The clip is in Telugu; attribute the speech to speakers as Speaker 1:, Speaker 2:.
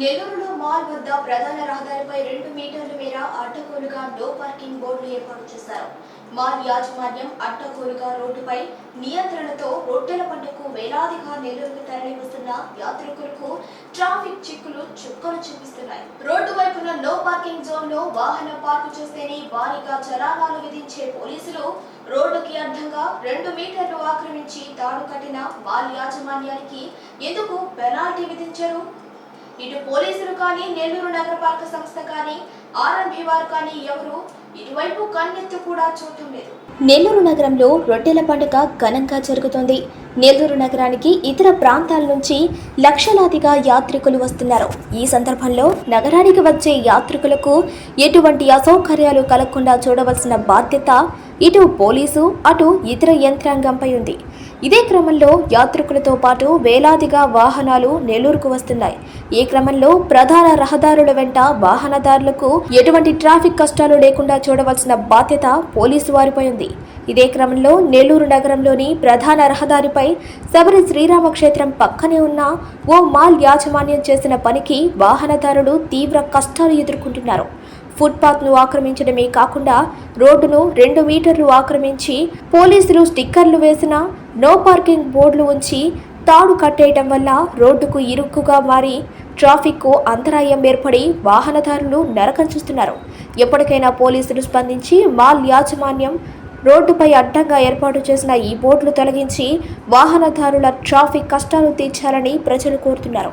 Speaker 1: నెల్లూరులో మాల్ వద్ద ప్రధాన రహదారిపై రెండు మీటర్ల మేర అడ్డగోలుగా నో పార్కింగ్ బోర్డులు ఏర్పాటు చేశారు. మాల్ యాజమాన్యం అడ్డగోలుగా రోడ్డుపై నియంత్రణతో రొట్టెల పంటకు వేలాదిగా నెల్లూరుకు తరలివస్తున్న యాత్రికులకు ట్రాఫిక్ చిక్కులు చుక్కలు చూపిస్తున్నాయి. రోడ్డు వైపున నో పార్కింగ్ జోన్లో వాహనం పార్కు చేస్తేనే భారీగా చలానాలు విధించే పోలీసులు రోడ్డుకి అడ్డంగా రెండు మీటర్లు ఆక్రమించి తాడు కట్టిన మాల్ యాజమాన్యానికి ఎందుకు పెనాల్టీ విధించరు? ఇటు పోలీసులు కానీ నెల్లూరు నగరపాలక సంస్థ కానీ ఆర్ఎంపీ వారు కానీ ఎవరు ఇటువైపు కన్నెత్తి కూడా చూడటం లేదు నెల్లూరు నగరంలో రొట్టెల పండుగ ఘనంగా జరుగుతోంది. నెల్లూరు నగరానికి ఇతర ప్రాంతాల నుంచి లక్షలాదిగా యాత్రికులు వస్తున్నారు. ఈ సందర్భంలో నగరానికి వచ్చే యాత్రికులకు ఎటువంటి అసౌకర్యాలు కలగకుండా చూడవలసిన బాధ్యత ఇటు పోలీసు అటు ఇతర యంత్రాంగంపై ఉంది. ఇదే క్రమంలో యాత్రికులతో పాటు వేలాదిగా వాహనాలు నెల్లూరుకు వస్తున్నాయి. ఈ క్రమంలో ప్రధాన రహదారుల వెంట వాహనదారులకు ఎటువంటి ట్రాఫిక్ కష్టాలు లేకుండా చూడవలసిన బాధ్యత పోలీసు వారిపై ఉంది. ఇదే క్రమంలో నెల్లూరు నగరంలోని ప్రధాన రహదారిపై శబరి శ్రీరామక్షేత్రం పక్కనే ఉన్న ఓ మాల్ యాజమాన్యం చేసిన పనికి వాహనదారులు తీవ్ర కష్టాలు ఎదుర్కొంటున్నారు. ఫుట్పాత్ను ఆక్రమించడమే కాకుండా రోడ్డును రెండు మీటర్లు ఆక్రమించి పోలీసులు స్టిక్కర్లు వేసిన నో పార్కింగ్ బోర్డులు ఉంచి తాడు కట్టేయటం వల్ల రోడ్డుకు ఇరుక్కుగా మారి ట్రాఫిక్కు అంతరాయం ఏర్పడి వాహనదారులు నరకం చూస్తున్నారు. ఎప్పటికైనా పోలీసులు స్పందించి మాల్ యాజమాన్యం రోడ్డుపై అడ్డంగా ఏర్పాటు చేసిన ఈ బోర్డులు తొలగించి వాహనదారుల ట్రాఫిక్ కష్టాలు తీర్చాలని ప్రజలు కోరుతున్నారు.